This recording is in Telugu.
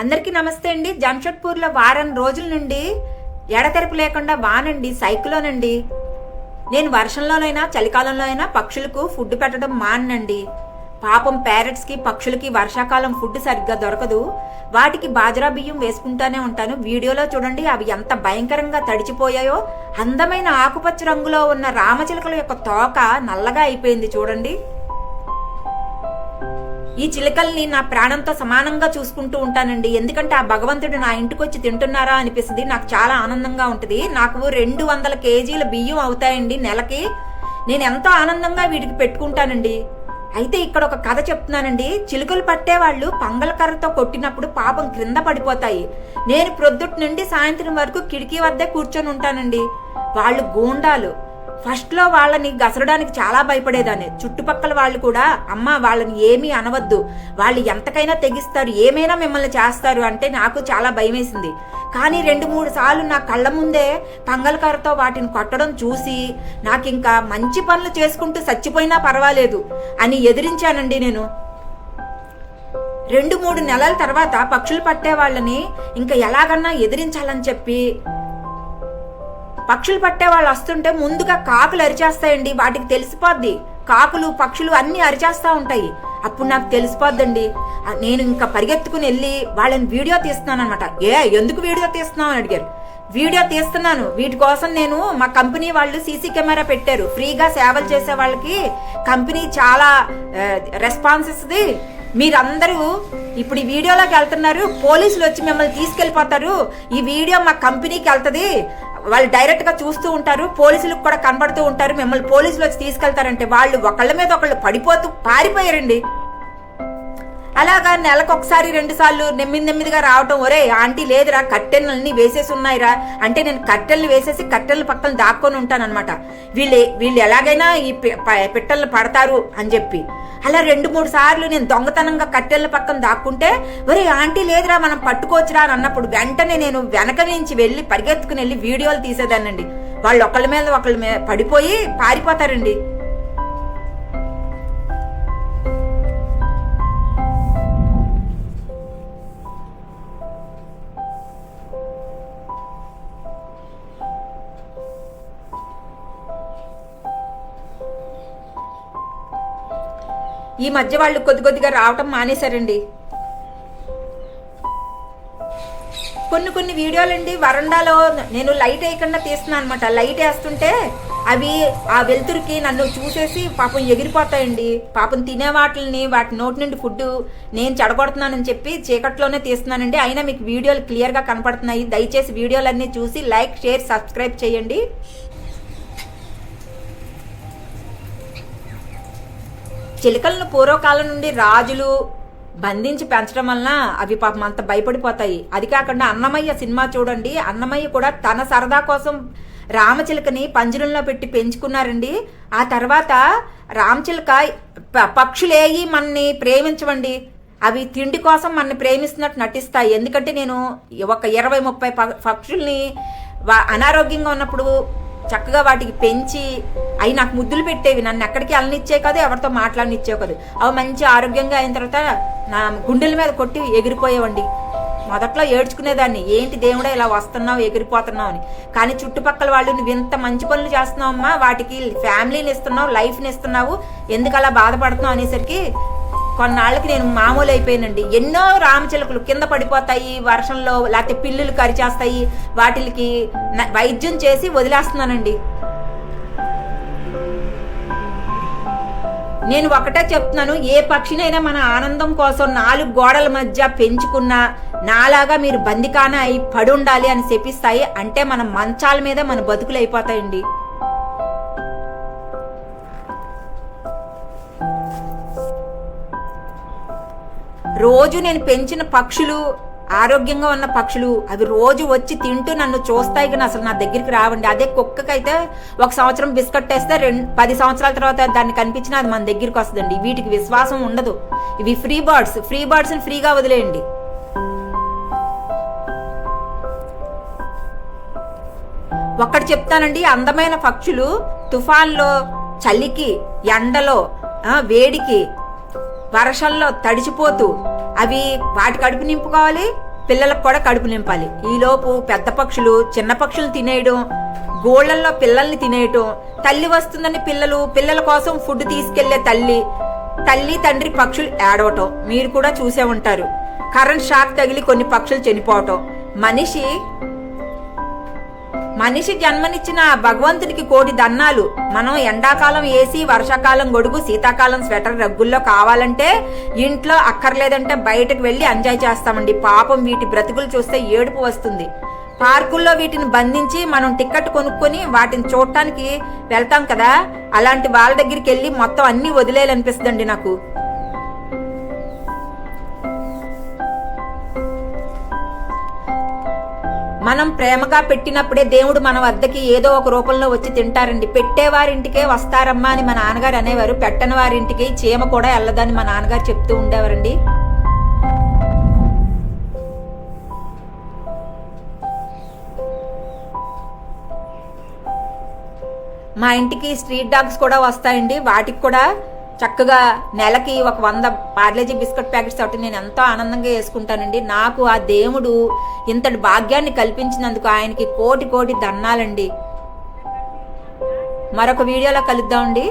అందరికీ నమస్తే అండి. జంషెడ్పూర్లో వారం రోజుల నుండి ఎడతెరపు లేకుండా వానండి సైకిలోనండి. నేను వర్షంలోనైనా చలికాలంలో అయినా పక్షులకు ఫుడ్ పెట్టడం మానండి పాపం ప్యారెట్స్కి పక్షులకి వర్షాకాలం ఫుడ్ సరిగ్గా దొరకదు. వాటికి బాజరా బియ్యం వేసుకుంటానే ఉంటాను. వీడియోలో చూడండి అవి ఎంత భయంకరంగా తడిచిపోయాయో. అందమైన ఆకుపచ్చ రంగులో ఉన్న రామచిలుకల యొక్క తోక నల్లగా అయిపోయింది చూడండి. ఈ చిలకల్ని నా ప్రాణంతో సమానంగా చూసుకుంటూ ఉంటానండి. ఎందుకంటే ఆ భగవంతుడు నా ఇంటికి వచ్చి తింటున్నారా అనిపిస్తుంది. నాకు చాలా ఆనందంగా ఉంటుంది. నాకు రెండు వందల కేజీల బియ్యం అవుతాయండి నెలకి. నేను ఎంతో ఆనందంగా వీటికి పెట్టుకుంటానండి. అయితే ఇక్కడ ఒక కథ చెప్తున్నానండి. చిలుకలు పట్టేవాళ్ళు పంగల కర్రతో కొట్టినప్పుడు పాపం క్రింద పడిపోతాయి. నేను ప్రొద్దుటి నుండి సాయంత్రం వరకు కిటికీ వద్దే కూర్చొని ఉంటానండి. వాళ్ళు గూండాలు. ఫస్ట్లో వాళ్ళని గసరడానికి చాలా భయపడేదాన్ని. చుట్టుపక్కల వాళ్ళు కూడా అమ్మ వాళ్ళని ఏమీ అనవద్దు. వాళ్ళు ఎంతకైనా తెగిస్తారు. ఏమైనా మిమ్మల్ని చేస్తారు. అంటే నాకు చాలా భయం వేసింది కానీ రెండు మూడు సార్లు నా కళ్ళ ముందే పంగలకరతో వాటిని కొట్టడం చూసి నాకు ఇంకా మంచి పనులు చేసుకుంటూ చచ్చిపోయినా పర్వాలేదు అని ఎదిరించానండి నేను. రెండు మూడు నెలల తర్వాత పక్షులు పట్టే వాళ్ళని ఇంకా ఎలాగన్నా ఎదిరించాలని చెప్పి పక్షులు పట్టే వాళ్ళు వస్తుంటే ముందుగా కాకులు అరిచేస్తాయండి. వాటికి తెలిసిపోద్ది. కాకులు పక్షులు అన్ని అరిచేస్తా ఉంటాయి. అప్పుడు నాకు తెలిసిపోద్దండి. నేను ఇంకా పరిగెత్తుకుని వెళ్ళి వాళ్ళని వీడియో తీస్తున్నాను అనమాట ఏ ఎందుకు వీడియో తీస్తున్నావు అని అడిగారు. వీడియో తీస్తున్నాను. వీటి కోసం నేను మా కంపెనీ వాళ్ళు సీసీ కెమెరా పెట్టారు. ఫ్రీగా సేవలు చేసే వాళ్ళకి కంపెనీ చాలా రెస్పాన్స్ ఇస్తుంది. మీరందరూ ఇప్పుడు ఈ వీడియోలోకి వెళ్తున్నారు. పోలీసులు వచ్చి మిమ్మల్ని తీసుకెళ్ళిపోతారు ఈ వీడియో మా కంపెనీకి వెళ్తుంది. వాళ్ళు డైరెక్ట్గా చూస్తూ ఉంటారు పోలీసులకు కూడా కనబడుతూ ఉంటారు. మిమ్మల్ని పోలీసులు వచ్చి తీసుకెళ్తారంటే వాళ్ళు ఒకళ్ళ మీద ఒకళ్ళు పడిపోతూ పారిపోయారండి. అలాగా నెలకు ఒకసారి రెండు సార్లు నెమ్మిది నెమ్మిదిగా రావటం ఒరే ఆంటీ లేదురా కట్టెలన్నీ వేసేసి ఉన్నాయిరా. అంటే నేను కట్టెలను వేసేసి కట్టెల పక్కన దాక్కొని ఉంటానన్నమాట. వీళ్ళు వీళ్ళు ఎలాగైనా ఈ పి- ప- పిట్టలను పడతారు అని చెప్పి. అలా రెండు మూడు సార్లు నేను దొంగతనంగా కట్టెల పక్కన దాక్కుంటే ఒరే ఆంటీ లేదురా మనం పట్టుకోవచ్చురా అని అన్నప్పుడు వెంటనే నేను వెనక నుంచి వెళ్ళి పరిగెత్తుకుని వెళ్ళి వీడియోలు తీసేదానండి వాళ్ళు ఒకళ్ళ మీద ఒకళ్ళ మీద పడిపోయి పారిపోతారండి. ఈ మధ్య వాళ్ళు కొద్ది కొద్దిగా రావటం మానేశారండి. కొన్ని కొన్ని వీడియోలండి వరండాలో నేను లైట్ వేయకుండా తీస్తున్నాను అనమాట లైట్ వేస్తుంటే అవి ఆ వెలుతురికి నన్ను చూసేసి పాపం ఎగిరిపోతాయండి. పాపం తినే వాటిని వాటి నోటి నుండి ఫుడ్ నేను చెడగొడుతున్నానని చెప్పి చీకట్లోనే తీస్తున్నానండి. అయినా మీకు వీడియోలు క్లియర్గా కనపడుతున్నాయి. దయచేసి వీడియోలన్నీ చూసి లైక్ షేర్ సబ్స్క్రైబ్ చేయండి. చిలుకలను పూర్వకాలం నుండి రాజులు బంధించి పెంచడం వలన అవి పాపం అంత భయపడిపోతాయి. అది కాకుండా అన్నమయ్య సినిమా చూడండి. అన్నమయ్య కూడా తన సరదా కోసం రామచిలుకని పంజరంలో పెట్టి పెంచుకున్నారండి. ఆ తర్వాత రామచిలుక ప- పక్షులేయి మనని ప్రేమించవండి. అవి తిండి కోసం మనని ప్రేమిస్తున్నట్టు నటిస్తాయి. ఎందుకంటే నేను ఒక ఇరవై ముప్పై ప- పక్షుల్ని అనారోగ్యంగా ఉన్నప్పుడు చక్కగా వాటికి పెంచి అవి నాకు ముద్దులు పెట్టేవి. నన్ను ఎక్కడికి వెళ్ళనిచ్చే కాదు ఎవరితో మాట్లాడనిచ్చే కాదు. అవి మంచి ఆరోగ్యంగా అయిన తర్వాత నా గుండెల మీద కొట్టి ఎగిరిపోయేవండి. మొదట్లో ఏడ్చుకునేదాన్ని. ఏంటి దేవుడా ఇలా వస్తున్నావు ఎగిరిపోతున్నావు అని. కానీ చుట్టుపక్కల వాళ్ళు నువ్వు ఇంత మంచి పనులు చేస్తున్నావమ్మా వాటికి ఫ్యామిలీని ఇస్తున్నావు లైఫ్ని ఇస్తున్నావు ఎందుకు అలా బాధపడుతున్నావు? అనేసరికి కొన్నాళ్ళకి నేను మామూలు అయిపోయానండి. ఎన్నో రామచిలుకలు కింద పడిపోతాయి వర్షంలో లేకపోతే పిల్లులు కరిచేస్తాయి వాటికి వైద్యం చేసి వదిలేస్తున్నానండి. నేను ఒకటే చెప్తున్నాను ఏ పక్షినైనా మన ఆనందం కోసం నాలుగు గోడల మధ్య పెంచుకున్న నాలాగా మీరు బందికాన అయి పడి ఉండాలి అని చెప్పిస్తాయి అంటే మన మంచాల మీద మన బతుకులు అయిపోతాయండి. రోజు నేను పెంచిన పక్షులు ఆరోగ్యంగా ఉన్న పక్షులు అవి రోజు వచ్చి తింటూ నన్ను చూస్తాయి కానీ అసలు నా దగ్గరికి రావండి. అదే కుక్కకైతే ఒక సంవత్సరం బిస్కెట్ వేస్తే రెండు పది సంవత్సరాల తర్వాత దాన్ని కనిపించినా అది మన దగ్గరికి వస్తుందండి. వీటికి విశ్వాసం ఉండదు. ఇవి ఫ్రీ బర్డ్స్. ఫ్రీ బర్డ్స్ ఫ్రీగా వదిలేయండి. ఒక్కటి చెప్తానండి అందమైన పక్షులు తుఫాన్లో చలికి ఎండలో వేడికి వర్షంలో తడిచిపోతూ అవి వాటి కడుపు నింపుకోవాలి పిల్లలకు కూడా కడుపు నింపాలి. ఈలోపు పెద్ద పక్షులు చిన్న పక్షులు తినేయడం గోళ్ళల్లో పిల్లల్ని తినేయటం తల్లి వస్తుందని పిల్లలు పిల్లల కోసం ఫుడ్ తీసుకెళ్ళే తల్లి తల్లి తండ్రి పక్షులు ఏడవటం మీరు కూడా చూసే ఉంటారు. కరెంట్ షాక్ తగిలి కొన్ని పక్షులు చనిపోవటం. మనిషి మనిషి జన్మనిచ్చిన భగవంతుడికి భగవంతునికి కోటి దన్నాలు. మనం ఎండాకాలం ఏసీ వర్షాకాలం గొడుగు శీతాకాలం స్వెటర్ రగ్గుల్లో కావాలంటే ఇంట్లో అక్కర్లేదంటే బయటకు వెళ్ళి ఎంజాయ్ చేస్తామండి. పాపం వీటి బ్రతుకులు చూస్తే ఏడుపు వస్తుంది. పార్కుల్లో వీటిని బంధించి మనం టికెట్ కొనుక్కొని వాటిని చూడటానికి వెళ్తాం కదా. అలాంటి వాళ్ళ దగ్గరికి వెళ్ళి మొత్తం అన్ని వదిలేయాలనిపిస్తుందండి నాకు. మనం ప్రేమగా పెట్టినప్పుడే దేవుడు మన వద్దకి ఏదో ఒక రూపంలో వచ్చి తింటారండి. పెట్టేవారింటికే వస్తారమ్మా అని మా నాన్నగారు అనేవారు. పెట్టని వారింటికి చీమ కూడా వెళ్ళదని మా నాన్నగారు చెప్తూ ఉండేవారండి. మా ఇంటికి స్ట్రీట్ డాగ్స్ కూడా వస్తాయండి. వాటికి కూడా చక్కగా నెలకి ఒక వంద పార్లేజీ బిస్కెట్ ప్యాకెట్స్ ఒకటి నేను ఎంతో ఆనందంగా వేసుకుంటానండి. నాకు ఆ దేవుడు ఇంతటి భాగ్యాన్ని కల్పించినందుకు ఆయనకి కోటి కోటి దన్నాలండి మరొక వీడియోలో కలుద్దామండి.